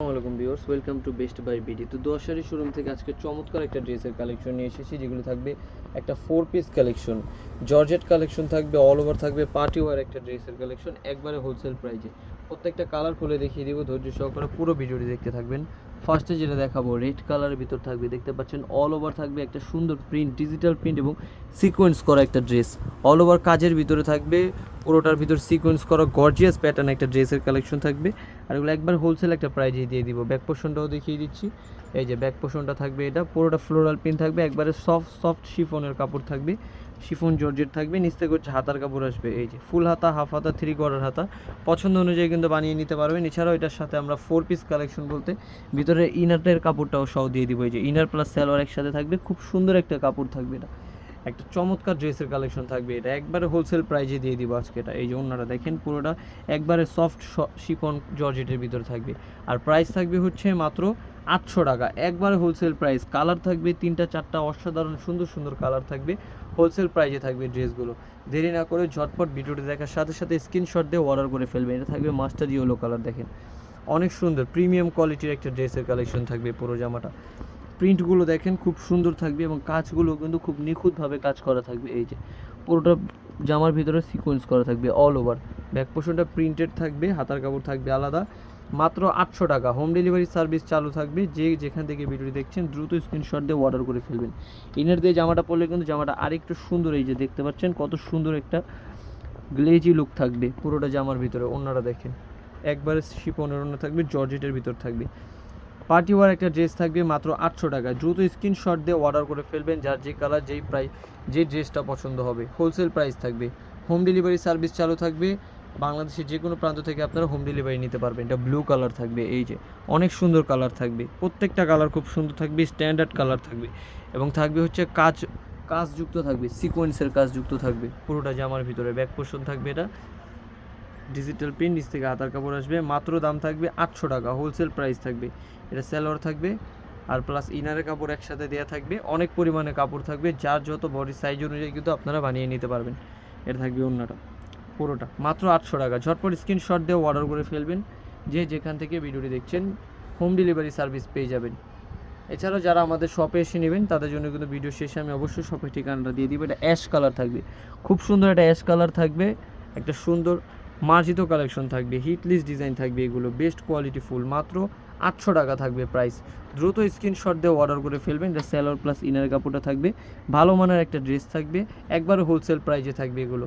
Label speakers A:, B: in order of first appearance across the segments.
A: আসসালামাইকুম viewers, welcome to best buy BD. তো দোয়াশারি showroom থেকে আজকে চমৎকার একটা ড্রেসের কালেকশন নিয়ে এসেছি, যেগুলো থাকবে একটা four piece collection georgette collection থাকবে অল ওভার থাকবে পার্টি ওয়ার একটা ড্রেসের কালেকশন, একবারে হোলসেল প্রাইজে প্রত্যেকটা কালার খুলে দেখিয়ে দিব, ধৈর্য সহকারে পুরো ভিডিওটি দেখতে থাকবেন। ফার্স্টে যেটা দেখাবো রেড কালারের ভিতর থাকবে, দেখতে পাচ্ছেন অল ওভার থাকবে একটা সুন্দর প্রিন্ট ডিজিটাল প্রিন্ট এবং সিকোয়েন্স করা একটা ড্রেস অল ওভার কাজের ভিতরে থাকবে পুরোটার ভিতর সিকোয়েন্স করা গর্জিয়াস প্যাটার্ন একটা ড্রেসের কালেকশন থাকবে। আর এগুলো একবার হোলসেল একটা প্রাইজে দিয়ে দিব। ব্যাক পোর্শনটাও দেখিয়ে দিচ্ছি। এই যে ব্যাক পোর্শনটা থাকবে এটা। পুরোটা ফ্লোরাল প্রিন্ট থাকবে। একবারে সফট সফট শিফনের কাপড় থাকবে। শিফন জর্জেট থাকবে। নিচ থেকে হচ্ছে হাতার কাপড় আসবে। এই যে ফুল হাতা হাফ হাতা থ্রি কোয়ার্টার হাতা। পছন্দ অনুযায়ী কিন্তু বানিয়ে নিতে পারবেন। এছাড়াও এটার সাথে আমরা ফোর পিস কালেকশন বলতে ভিতরে ইনারের কাপড়টাও সহ দিয়ে দিব। এই যে ইনার প্লাস সালোয়ার একসাথে থাকবে। খুব সুন্দর একটা কাপড় থাকবে এটা। একটা চমৎকার ড্রেসের কালেকশন থাকবে এটা। একবারে হোলসেল প্রাইজে দিয়ে দিব আজকে এটা। এই যে অন্যরা দেখেন, পুরোটা একবারে সফট শিপন জর্জেটের ভিতরে থাকবে। আর প্রাইস থাকবে হচ্ছে মাত্র আটশো টাকা। একবারে হোলসেল প্রাইস কালার থাকবে তিনটা, চারটা অসাধারণ সুন্দর সুন্দর কালার থাকবে। হোলসেল প্রাইজে থাকবে ড্রেসগুলো দেরি না করে ঝটপট ভিডিওটি দেখার সাথে সাথে স্ক্রিনশট দিয়ে অর্ডার করে ফেলবেন। এটা থাকবে মাস্টার ইয়েলো কালার দেখেন। অনেক সুন্দর প্রিমিয়াম কোয়ালিটির একটা ড্রেসের কালেকশন থাকবে পুরো জামাটা। প্রিন্টগুলো দেখেন, খুব সুন্দর থাকবে এবং কাজগুলো কিন্তু খুব নিখুঁতভাবে কাজ করা থাকবে। এই যে, পুরোটা জামার ভিতরে সিকোয়েন্স করা থাকবে অল ওভার ব্যাক পোর্শনটা প্রিন্টেড থাকবে, হাতার কাপড় থাকবে আলাদা। মাত্র আটশো টাকা। হোম ডেলিভারি সার্ভিস চালু থাকবে। যে যেখান থেকে ভিডিওটি দেখছেন, দ্রুত স্ক্রিনশট দিয়ে অর্ডার করে ফেলবেন। ইনার দিয়ে জামাটা পরলে কিন্তু জামাটা আরেকটু সুন্দর, এই যে দেখতে পাচ্ছেন, কত সুন্দর একটা গ্লেজি লুক থাকবে পুরোটা জামার ভিতরে। অন্যরা দেখেন, একবারে শিপনের অন্য থাকবে, জর্জেটের ভিতর থাকবে। পার্টি ওয়ার একটা ড্রেস থাকবে মাত্র আটশো টাকা। দ্রুত স্ক্রিনশট দিয়ে অর্ডার করে ফেলবেন, যার যে কালার যেই প্রাইস যে ড্রেসটা পছন্দ হবে। হোলসেল প্রাইস থাকবে। হোম ডেলিভারি সার্ভিস চালু থাকবে। বাংলাদেশের যে কোনো প্রান্ত থেকে আপনারা হোম ডেলিভারি নিতে পারবেন। এটা ব্লু কালার থাকবে, এই যে। অনেক সুন্দর কালার থাকবে। প্রত্যেকটা কালার খুব সুন্দর থাকবে স্ট্যান্ডার্ড কালার থাকবে। এবং থাকবে হচ্ছে কাজ কাজযুক্ত থাকবে সিকোয়েন্সের কাজযুক্ত থাকবে। পুরোটা জামার ভিতরে ব্যাক পোর্শন থাকবে এটা। ডিজিটাল প্রিন্ট নিচ থেকে হাতার কাপড় আসবে। মাত্র দাম থাকবে আটশো টাকা হোলসেল প্রাইস থাকবে। এটা স্যালোয়ার থাকবে, আর প্লাস ইনারের কাপড় একসাথে দেওয়া থাকবে। অনেক পরিমাণে কাপড় থাকবে, যার যত বডি সাইজ অনুযায়ী কিন্তু আপনারা বানিয়ে নিতে পারবেন। এটা থাকবে অন্যটা, পুরোটা, মাত্র আটশো টাকা। ঝটপট স্ক্রিনশট দিয়ে অর্ডার করে ফেলবেন, যে যেখান থেকে ভিডিওটি দেখছেন হোম ডেলিভারি সার্ভিস পেয়ে যাবেন। এছাড়াও যারা আমাদের শপে এসে নেবেন, তাদের জন্য কিন্তু ভিডিও শেষে আমি অবশ্যই শপের ঠিকানাটা দিয়ে দিব। এটা অ্যাশ কালার থাকবে। খুব সুন্দর একটা অ্যাশ কালার থাকবে, একটা সুন্দর মার্জিত কালেকশন থাকবে হিটলিস ডিজাইন থাকবে, এগুলো বেস্ট কোয়ালিটি ফুল, মাত্র আটশো টাকা থাকবে প্রাইস দ্রুত স্ক্রিনশট দিয়ে অর্ডার করে ফেলবেন, এটা স্যালোর প্লাস ইনার কাপড়টা থাকবে। ভালো মানের একটা ড্রেস থাকবে একবার হোলসেল প্রাইজে থাকবে এগুলো।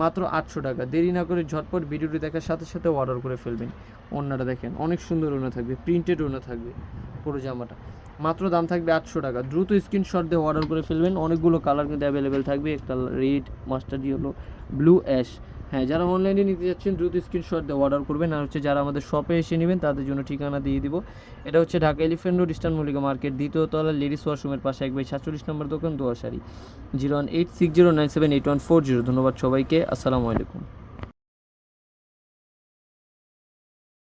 A: মাত্র আটশো টাকা। দেরি না করে ঝটপট ভিডিওটি দেখার সাথে সাথে অর্ডার করে ফেলবেন। ওনাটা দেখেন, অনেক সুন্দর ওনা থাকবে প্রিন্টেড ওনা থাকবে, পুরো জামাটা। মাত্র দাম থাকবে আটশো টাকা। দ্রুত স্ক্রিনশট দিয়ে অর্ডার করে ফেলবেন, অনেকগুলো কালার কিন্তু অ্যাভেলেবেল থাকবে। একটা red mustard yellow blue ash হ্যাঁ যারা অনলাইনে নিতে যাচ্ছেন, দ্রুত স্ক্রিনশট দিয়ে অর্ডার করবেন। আর হচ্ছে যারা আমাদের শপে এসে নেবেন, তাদের জন্য ঠিকানা দিয়ে দিব। এটা হচ্ছে Dhaka elephant road eastern Mallika market দ্বিতীয় তলা লেডিস ওয়াশরুমের পাশে এক বাই সাতচল্লিশ নম্বর দোকান Doyashari zero one eight six zero nine seven eight one four zero ধন্যবাদ সবাইকে। আসসালামু আলাইকুম।